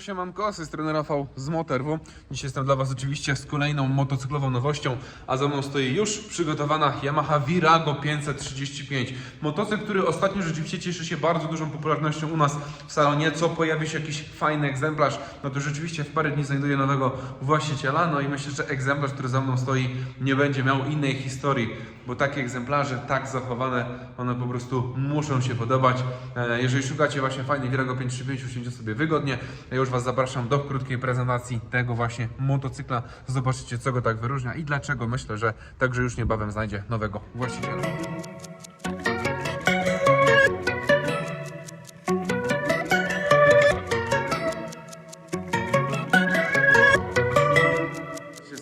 Siemanko, siemanko, z strony Rafał z Motorwu. Dzisiaj jestem dla Was oczywiście z kolejną motocyklową nowością, a za mną stoi już przygotowana Yamaha Virago 535. Motocykl, który ostatnio rzeczywiście cieszy się bardzo dużą popularnością u nas w salonie. Co pojawi się jakiś fajny egzemplarz, no to rzeczywiście w parę dni znajduje nowego właściciela. No i myślę, że egzemplarz, który za mną stoi, nie będzie miał innej historii, bo takie egzemplarze, tak zachowane, one po prostu muszą się podobać. E, Jeżeli szukacie właśnie fajnej Virago 535, usiądźcie sobie wygodnie. Ja już Was zapraszam do krótkiej prezentacji tego właśnie motocykla. Zobaczycie, co go tak wyróżnia i dlaczego myślę, że także już niebawem znajdzie nowego właściciela.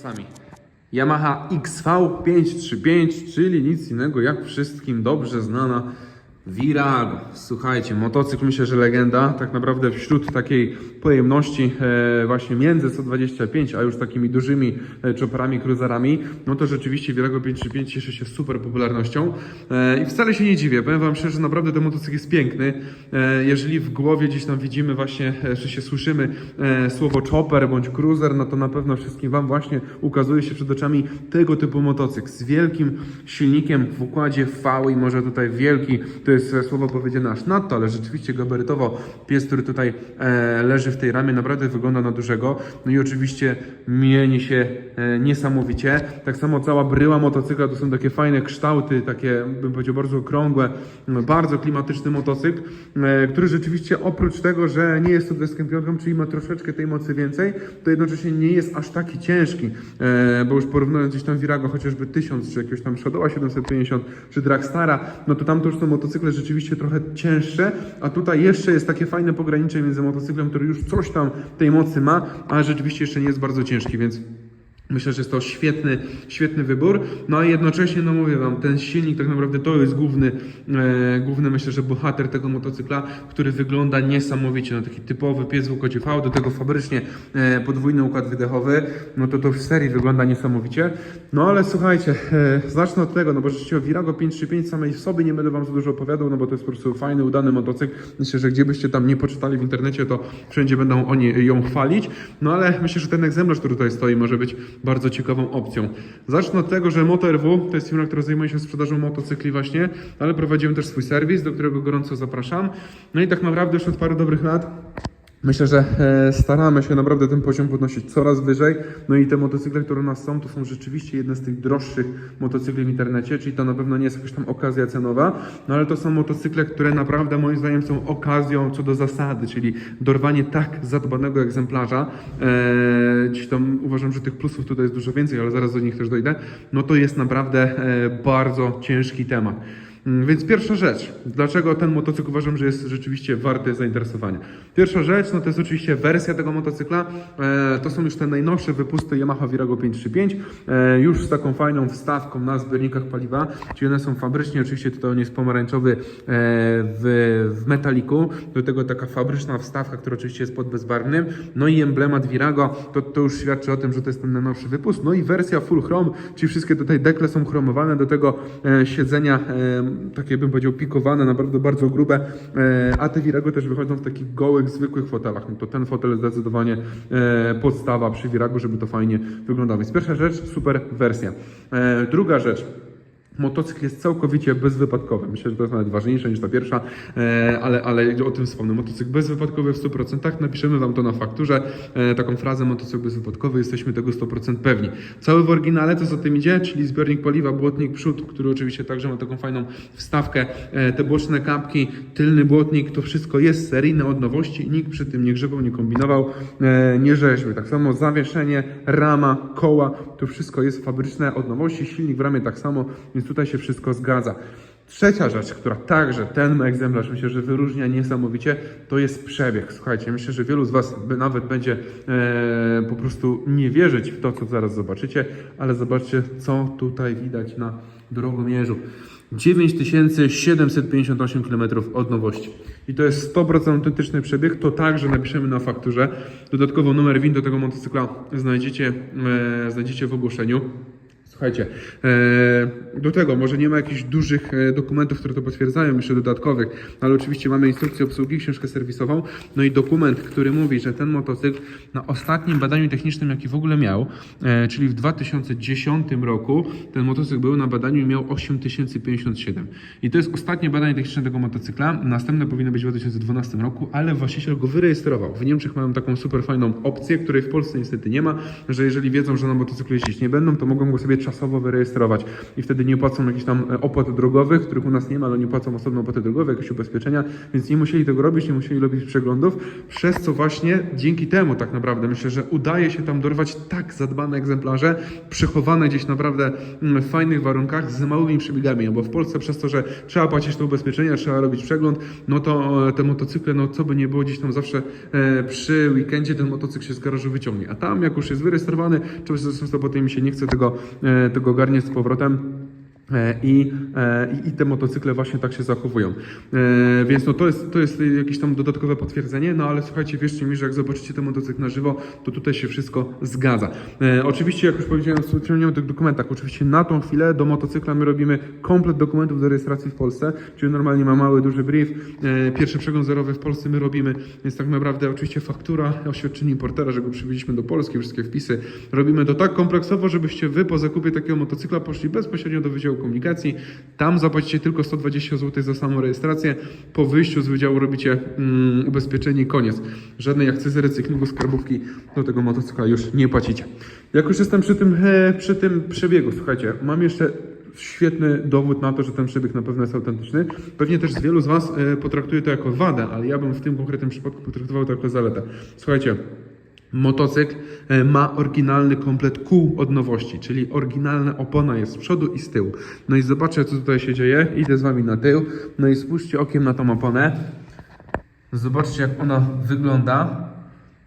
Sami. Yamaha XV535, czyli nic innego jak wszystkim dobrze znana Virago. Słuchajcie, motocykl myślę, że legenda. Tak naprawdę wśród takiej pojemności e, właśnie między 125, a już takimi dużymi e, chopperami, cruiserami, no to rzeczywiście Virago 535 cieszy się super popularnością. E, I wcale się nie dziwię. Powiem Wam szczerze, naprawdę ten motocykl jest piękny. Jeżeli w głowie gdzieś tam widzimy właśnie, czy się słyszymy słowo chopper bądź cruiser, no to na pewno wszystkim Wam właśnie ukazuje się przed oczami tego typu motocykl z wielkim silnikiem w układzie V i może tutaj wielki, to jest e, słowo powiedziane aż nadto, ale rzeczywiście gabarytowo pies, który tutaj e, leży w tej ramie naprawdę wygląda na dużego. No i oczywiście mieni się e, niesamowicie. Tak samo cała bryła motocykla to są takie fajne kształty, takie bym powiedział bardzo okrągłe, bardzo klimatyczny motocykl, który rzeczywiście oprócz tego, że nie jest to deską piątką, czyli ma troszeczkę tej mocy więcej, to jednocześnie nie jest aż taki ciężki, bo już porównując gdzieś tam Virago chociażby 1000, czy jakiegoś tam Shadowa 750, czy Dragstara, no to tam to już są motocykle rzeczywiście trochę cięższe, a tutaj jeszcze jest takie fajne pogranicze między motocyklem, który już coś tam tej mocy ma, ale rzeczywiście jeszcze nie jest bardzo ciężki, więc Myślę, że jest to świetny, świetny wybór. No a jednocześnie, no mówię Wam, ten silnik tak naprawdę to jest główny, e, główny myślę, że bohater tego motocykla, który wygląda niesamowicie. No taki typowy pies w układzie V, do tego fabrycznie e, podwójny układ wydechowy. No to to w serii wygląda niesamowicie. No ale słuchajcie, e, zacznę od tego, no bo rzeczywiście o Virago 535 samej sobie nie będę Wam za dużo opowiadał, no bo to jest po prostu fajny, udany motocykl. Myślę, że gdzie byście tam nie poczytali w internecie, to wszędzie będą oni ją chwalić. No ale myślę, że ten egzemplarz, który tutaj stoi, może być bardzo ciekawą opcją. Zacznę od tego, że MotoRW to jest firma, która zajmuje się sprzedażą motocykli właśnie, ale prowadzimy też swój serwis, do którego gorąco zapraszam. No i tak naprawdę już od paru dobrych lat Myślę, że e, staramy się naprawdę ten poziom podnosić coraz wyżej. No i te motocykle, które u nas są, to są rzeczywiście jedne z tych droższych motocykli w internecie, czyli to na pewno nie jest jakaś tam okazja cenowa, no ale to są motocykle, które naprawdę moim zdaniem są okazją co do zasady, czyli dorwanie tak zadbanego egzemplarza. E, gdzieś tam uważam, że tych plusów tutaj jest dużo więcej, ale zaraz do nich też dojdę. No to jest naprawdę e, bardzo ciężki temat. Mm, Więc pierwsza rzecz, dlaczego ten motocykl uważam, że jest rzeczywiście warty zainteresowania. Pierwsza rzecz, no to jest oczywiście wersja tego motocykla. E, to są już te najnowsze wypusty Yamaha Virago 535, e, już z taką fajną wstawką na zbiornikach paliwa, czyli one są fabrycznie, oczywiście tutaj on jest pomarańczowy e, w, w metaliku, do tego taka fabryczna wstawka, która oczywiście jest pod bezbarwnym, no i emblemat Virago, to, to już świadczy o tym, że to jest ten najnowszy wypust, no i wersja full chrome, czyli wszystkie tutaj dekle są chromowane, do tego siedzenia takie bym powiedział pikowane, naprawdę bardzo grube, e, a te Virago też wychodzą w takich gołych, zwykłych fotelach. No to ten fotel zdecydowanie e, podstawa przy Virago, żeby to fajnie wyglądało. Więc pierwsza rzecz, super wersja. E, druga rzecz, Motocykl jest całkowicie bezwypadkowy. Myślę, że to jest nawet ważniejsze niż ta pierwsza, e, ale, ale o tym wspomnę. Motocykl bezwypadkowy w 100%. Napiszemy Wam to na fakturze. E, taką frazę motocykl bezwypadkowy. Jesteśmy tego 100% pewni. Cały w oryginale, co za tym idzie, czyli zbiornik paliwa, błotnik przód, który oczywiście także ma taką fajną wstawkę. E, te boczne kapki, tylny błotnik, to wszystko jest seryjne od nowości. Nikt przy tym nie grzebał, nie kombinował, nie rzeźby. Tak samo zawieszenie, rama, koła, to wszystko jest fabryczne od nowości. Silnik w ramie tak samo, więc tutaj się wszystko zgadza. Trzecia rzecz, która także ten egzemplarz myślę, że wyróżnia niesamowicie, to jest przebieg. Słuchajcie, myślę, że wielu z Was nawet będzie e, po prostu nie wierzyć w to, co zaraz zobaczycie, ale zobaczcie, co tutaj widać na drogomierzu. 9758 km od nowości. I to jest 100% autentyczny przebieg, to także napiszemy na fakturze. Dodatkowo numer WIN do tego motocykla znajdziecie, e, znajdziecie w ogłoszeniu. Słuchajcie, e, do tego może nie ma jakichś dużych e, dokumentów, które to potwierdzają, jeszcze dodatkowych, ale oczywiście mamy instrukcję obsługi, książkę serwisową, no i dokument, który mówi, że ten motocykl na ostatnim badaniu technicznym, jaki w ogóle miał, e, czyli w 2010 roku, ten motocykl był na badaniu i miał 8057. I to jest ostatnie badanie techniczne tego motocykla, następne powinno być w 2012 roku, ale właściciel go wyrejestrował. W Niemczech mają taką super fajną opcję, której w Polsce niestety nie ma, że jeżeli wiedzą, że na motocyklu jeździć nie będą, to mogą go sobie czasowo wyrejestrować. I wtedy nie płacą jakichś tam e, opłat drogowych, których u nas nie ma, ale nie płacą osobno opłaty drogowe, jakieś ubezpieczenia, więc nie musieli tego robić, nie musieli robić przeglądów, przez co właśnie dzięki temu tak naprawdę myślę, że udaje się tam dorwać tak zadbane egzemplarze, przechowane gdzieś naprawdę mm, w fajnych warunkach z małymi przebiegami, no bo w Polsce przez to, że trzeba płacić te ubezpieczenia, trzeba robić przegląd, no to e, te motocykle, no co by nie było gdzieś tam zawsze e, przy weekendzie ten motocykl się z garażu wyciągnie, a tam jak już jest wyrejestrowany, często potem mi się nie chce tego, e, tego ogarniać z powrotem, I, e, i, I te motocykle właśnie tak się zachowują. E, więc no to jest, to jest jakieś tam dodatkowe potwierdzenie, no ale słuchajcie, wierzcie mi, że jak zobaczycie ten motocykl na żywo, to tutaj się wszystko zgadza. E, oczywiście, jak już powiedziałem, wspomniałem o tych dokumentach, oczywiście na tą chwilę do motocykla my robimy komplet dokumentów do rejestracji w Polsce, czyli normalnie ma mały, duży brief, e, pierwszy przegląd zerowy w Polsce my robimy, więc tak naprawdę oczywiście faktura, oświadczenie importera, że go przywieźliśmy do Polski, wszystkie wpisy, robimy to tak kompleksowo, żebyście wy po zakupie takiego motocykla poszli bezpośrednio do Wydziału Komunikacji, tam zapłacicie tylko 120 zł za samą rejestrację, po wyjściu z wydziału robicie mm, ubezpieczenie i koniec. Żadnej akcyzy, recyklingu, skarbówki do tego motocykla już nie płacicie. Jak już jestem przy tym, e, przy tym przebiegu, słuchajcie, mam jeszcze świetny dowód na to, że ten przebieg na pewno jest autentyczny. Pewnie też wielu z Was e, potraktuje to jako wadę, ale ja bym w tym konkretnym przypadku potraktował to jako zaletę. Słuchajcie, Motocykl e, ma oryginalny komplet kół od nowości, czyli oryginalna opona jest z przodu i z tyłu. No i zobaczcie, co tutaj się dzieje. Idę z Wami na tył. No i spójrzcie okiem na tą oponę. Zobaczcie, jak ona wygląda.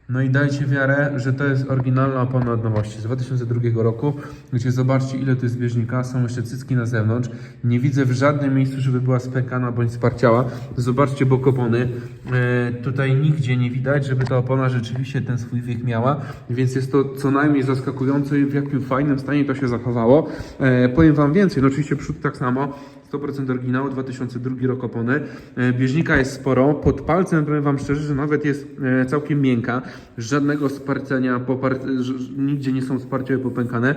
No i dajcie wiarę, że to jest oryginalna opona od nowości z 2002 roku, gdzie zobaczcie ile tu jest bieżnika, są jeszcze cycki na zewnątrz. Nie widzę w żadnym miejscu, żeby była spękana bądź sparciała. Zobaczcie bok opony. E, tutaj nigdzie nie widać, żeby ta opona rzeczywiście ten swój wiek miała, więc jest to co najmniej zaskakujące, w jakim fajnym stanie to się zachowało. E, powiem Wam więcej, no oczywiście przód tak samo. 100% oryginału, 2002 rok opony. E, Bieżnika jest sporo. Pod palcem powiem Wam szczerze, że nawet jest e, całkiem miękka. Żadnego sparcenia, popar- nigdzie nie są sparcie popękane.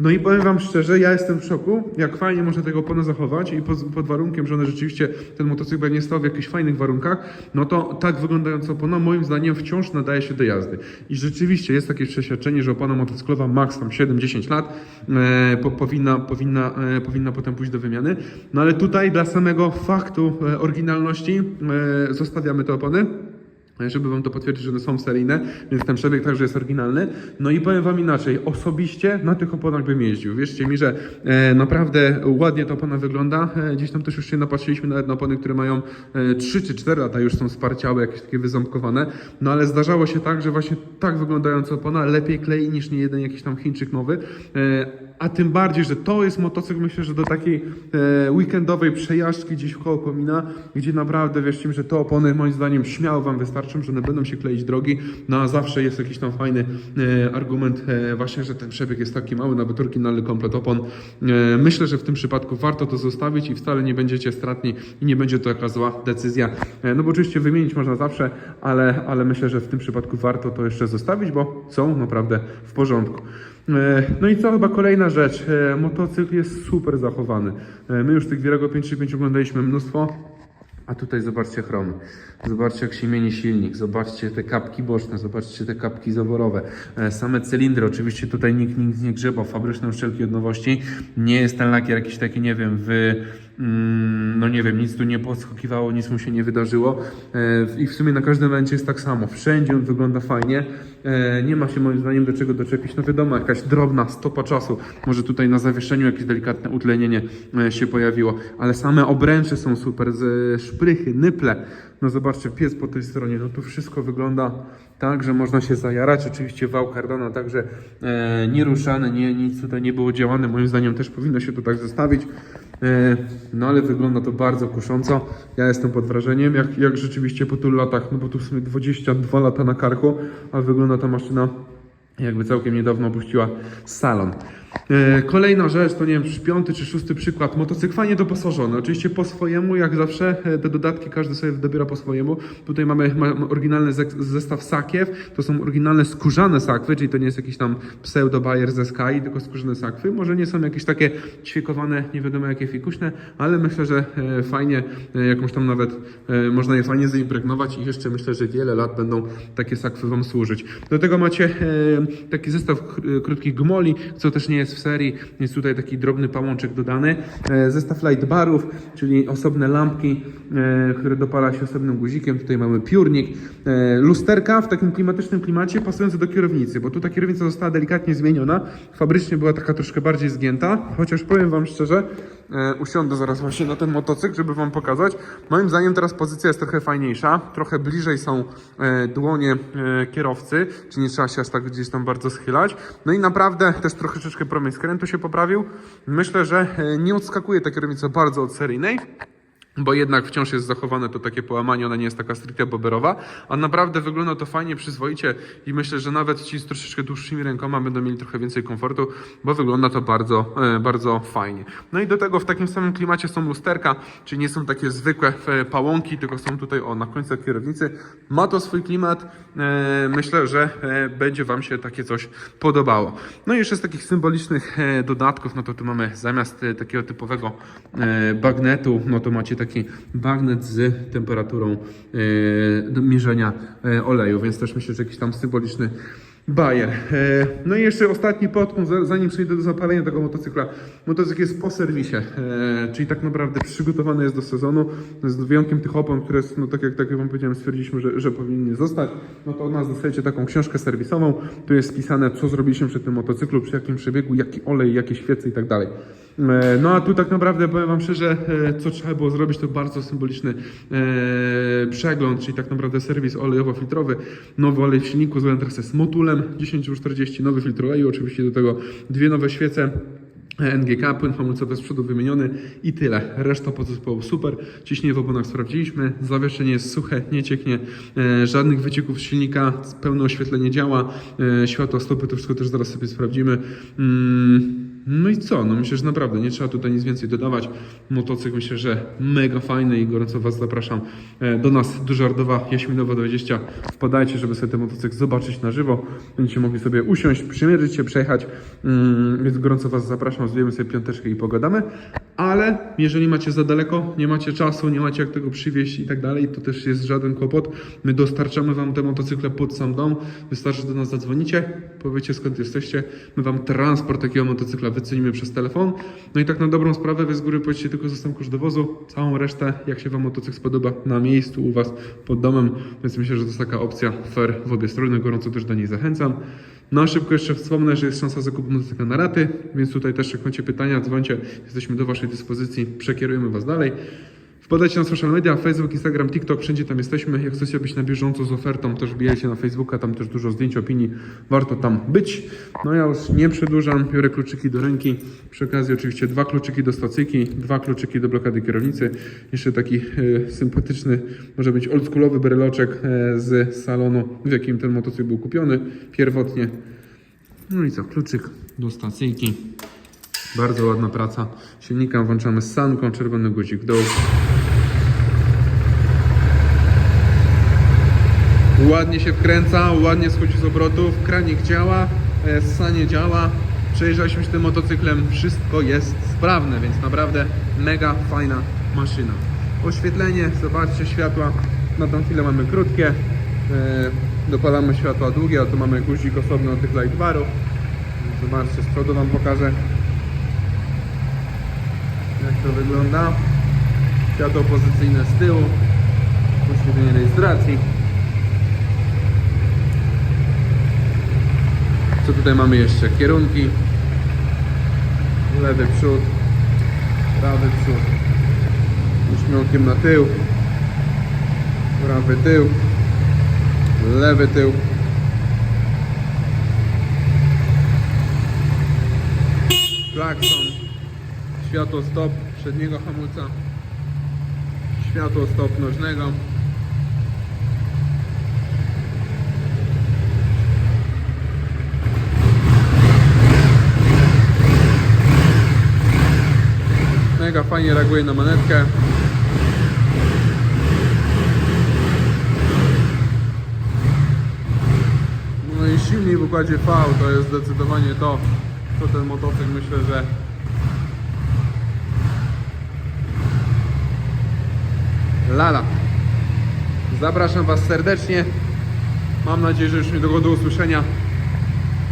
No i powiem Wam szczerze, ja jestem w szoku, jak fajnie można tego opona zachować i pod, pod warunkiem, że one rzeczywiście, ten motocykl będzie stał w jakichś fajnych warunkach, no to tak wyglądająca opona moim zdaniem wciąż nadaje się do jazdy. I rzeczywiście jest takie przeświadczenie, że opona motocyklowa max tam 7-10 lat e, po, powinna, powinna, e, powinna potem pójść do wymiany. No ale tutaj dla samego faktu e, oryginalności e, zostawiamy te opony żeby Wam to potwierdzić, że one są seryjne, więc ten przebieg także jest oryginalny. No i powiem Wam inaczej, osobiście na tych oponach bym jeździł. Wierzcie mi, że e, naprawdę ładnie ta opona wygląda. E, gdzieś tam też już się napatrzyliśmy nawet na opony, które mają e, 3 czy 4 lata, już są sparciałe, jakieś takie wyząbkowane. No ale zdarzało się tak, że właśnie tak wyglądająca opona lepiej klei niż nie jeden jakiś tam Chińczyk nowy. E, a tym bardziej, że to jest motocykl, myślę, że do takiej e, weekendowej przejażdżki gdzieś koło komina, gdzie naprawdę wierzcie mi, że te opony moim zdaniem śmiało Wam wystarczą, że one będą się kleić drogi, no a zawsze jest jakiś tam fajny e, argument e, właśnie, że ten przebieg jest taki mały, nawet oryginalny komplet opon. E, myślę, że w tym przypadku warto to zostawić i wcale nie będziecie stratni i nie będzie to jaka zła decyzja. E, no bo oczywiście wymienić można zawsze, ale, ale myślę, że w tym przypadku warto to jeszcze zostawić, bo są naprawdę w porządku. E, No i co chyba kolejna rzecz. E, Motocykl jest super zachowany. E, My już tych Virago 535 oglądaliśmy mnóstwo. A tutaj zobaczcie chromy. Zobaczcie jak się mieni silnik, zobaczcie te kapki boczne, zobaczcie te kapki zaworowe. Same cylindry, oczywiście tutaj nikt, nikt nie grzebał, fabryczne uszczelki od nowości. Nie jest ten lakier jakiś taki, nie wiem, wy, mm, no nie wiem, nic tu nie podskakiwało, nic mu się nie wydarzyło. E, I w sumie na każdym momencie jest tak samo. Wszędzie on wygląda fajnie. E, Nie ma się moim zdaniem do czego doczepić. No wiadomo, jakaś drobna stopa czasu. Może tutaj na zawieszeniu jakieś delikatne utlenienie e, się pojawiło, ale same obręcze są super, szprychy, nyple. No zobaczcie, pies po tej stronie, no tu wszystko wygląda tak, że można się zajarać. Oczywiście wał Cardona także nieruszany, nie, nic tutaj nie było działane. Moim zdaniem też powinno się to tak zostawić. E, no ale wygląda to bardzo kusząco. Ja jestem pod wrażeniem, jak, jak rzeczywiście po tylu latach, no bo tu w sumie 22 lata na karku, a wygląda ta maszyna jakby całkiem niedawno opuściła salon. E, Kolejna rzecz, to nie wiem, czy piąty czy szósty przykład, motocykl fajnie oczywiście po swojemu, jak zawsze, e, te dodatki każdy sobie dobiera po swojemu. Tutaj mamy, oryginalny zestaw sakiew, to są oryginalne skórzane sakwy, czyli to nie jest jakiś tam pseudo-bayer ze Sky, tylko skórzane sakwy. Może nie są jakieś takie ćwiekowane, nie wiadomo jakie fikuśne, ale myślę, że e, fajnie, jakąś tam nawet można je fajnie zaimpregnować i jeszcze myślę, że wiele lat będą takie sakwy Wam służyć. Do tego macie taki zestaw kr- krótkich gmoli, co też nie jest w serii. Jest tutaj taki drobny pałączek dodany. E, Zestaw light barów, czyli osobne lampki, e, które dopala się osobnym guzikiem. Tutaj mamy piórnik. E, Lusterka w takim klimatycznym klimacie pasujące do kierownicy, bo tu ta kierownica została delikatnie zmieniona. Fabrycznie była taka troszkę bardziej zgięta, chociaż powiem Wam szczerze, usiądę zaraz właśnie na ten motocykl, żeby Wam pokazać. Moim zdaniem teraz pozycja jest trochę fajniejsza, trochę bliżej są dłonie kierowcy, czyli nie trzeba się aż tak gdzieś tam bardzo schylać. No i naprawdę też troszeczkę promień skrętu się poprawił. Myślę, że e, nie odskakuje ta kierownica bardzo od seryjnej. Bo jednak wciąż jest zachowane to takie połamanie, ona nie jest taka stricte boberowa, a naprawdę wygląda to fajnie, przyzwoicie i myślę, że nawet ci z troszeczkę dłuższymi rękoma będą mieli trochę więcej komfortu, bo wygląda to bardzo, e, bardzo fajnie. No i do tego w takim samym klimacie są lusterka, czyli nie są takie zwykłe e, pałąki, tylko są tutaj o na końcach kierownicy. Ma to swój klimat, e, myślę, że będzie Wam się takie coś podobało. No i jeszcze z takich symbolicznych dodatków, no to tu mamy zamiast takiego typowego bagnetu, no to macie taki bagnet z temperaturą e, mierzenia e, oleju, więc też myślę, że jakiś tam symboliczny bajer. E, No i jeszcze ostatni podpunkt, za- zanim przejdę do zapalenia tego motocykla. Motocykl jest po serwisie, czyli tak naprawdę przygotowany jest do sezonu, z wyjątkiem tych opon, które, no tak jak, tak jak Wam powiedziałem, stwierdziliśmy, że, że powinny zostać. No to od nas dostajecie taką książkę serwisową, tu jest spisane, co zrobiliśmy przy tym motocyklu, przy jakim przebiegu, jaki olej, jakie świece i tak dalej. E, No a tu tak naprawdę powiem Wam szczerze, e, co trzeba było zrobić, to bardzo symboliczny e, przegląd, czyli tak naprawdę serwis olejowo-filtrowy, nowy olej w silniku, zrobiony teraz jest motulem 1040, nowy filtr oleju, oczywiście do tego dwie nowe świece. NGK, płyn hamulcowy z przodu wymieniony i tyle. Reszta podzespołu super. Ciśnienie w oponach sprawdziliśmy. Zawieszenie jest suche, nie cieknie. E, żadnych wycieków z silnika. Pełne oświetlenie działa. E, stopy to wszystko też zaraz sobie sprawdzimy. Mm, no i co? No myślę, że naprawdę nie trzeba tutaj nic więcej dodawać. Motocykl myślę, że mega fajny i gorąco Was zapraszam e, do nas do Żardowa Jaśminowa 20. Wpadajcie, żeby sobie ten motocykl zobaczyć na żywo. Będziecie mogli sobie usiąść, przymierzyć się, przejechać. Mm, Więc gorąco Was zapraszam, zdejemy sobie piąteczkę i pogadamy. Ale jeżeli macie za daleko, nie macie czasu, nie macie jak tego przywieźć i tak dalej, to też jest żaden kłopot. My dostarczamy Wam te motocykle pod sam dom. Wystarczy, do nas zadzwonicie, powiecie skąd jesteście. My Wam transport takiego motocykla wycenimy przez telefon. No i tak na dobrą sprawę, Wy z góry płacicie tylko za sam koszt dowozu. Całą resztę, jak się Wam motocykl spodoba, na miejscu u Was pod domem. Więc myślę, że to jest taka opcja fair w obie strony. Gorąco też do niej zachęcam. No szybko jeszcze wspomnę, że jest szansa zakupu motocykla na raty, więc tutaj też jak macie pytania, dzwońcie, jesteśmy do Waszej dyspozycji, przekierujemy Was dalej. Wpadajcie na social media, Facebook, Instagram, TikTok, wszędzie tam jesteśmy. Jak chcecie być na bieżąco z ofertą, też bijajcie na Facebooka, tam też dużo zdjęć, opinii, warto tam być. No ja już nie przedłużam, biorę kluczyki do ręki. Przy okazji oczywiście dwa kluczyki do stacyjki, dwa kluczyki do blokady kierownicy. Jeszcze taki e, sympatyczny, może być oldschoolowy bereloczek e, z salonu, w jakim ten motocykl był kupiony pierwotnie. No i co, kluczyk do stacyjki. Bardzo ładna praca. Silnika włączamy z sanką, czerwony guzik w dół. Ładnie się wkręca, ładnie schodzi z obrotów, kranik działa, e, ssanie działa. Przejeżdżaliśmy się tym motocyklem, wszystko jest sprawne, więc naprawdę mega fajna maszyna. Oświetlenie, zobaczcie światła, na tą chwilę mamy krótkie, e, dopalamy światła długie, a tu mamy guzik osobny od tych light barów. Zobaczcie, z przodu Wam pokażę jak to wygląda. Światło pozycyjne z tyłu, oświetlenie rejestracji. Co tutaj mamy jeszcze? Kierunki. Lewy przód, prawy przód. Uśmiokiem na tył. Prawy tył. Lewy tył. Klakson. Światło stop przedniego hamulca. Światło stop nożnego. Mega fajnie reaguje na manetkę. No i silnik w układzie V to jest zdecydowanie to, co ten motocykl myślę, że lala. Zapraszam Was serdecznie. Mam nadzieję, że już niedługo do usłyszenia.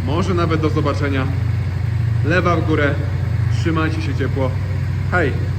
Może nawet do zobaczenia. Lewa w górę. Trzymajcie się ciepło. Hi.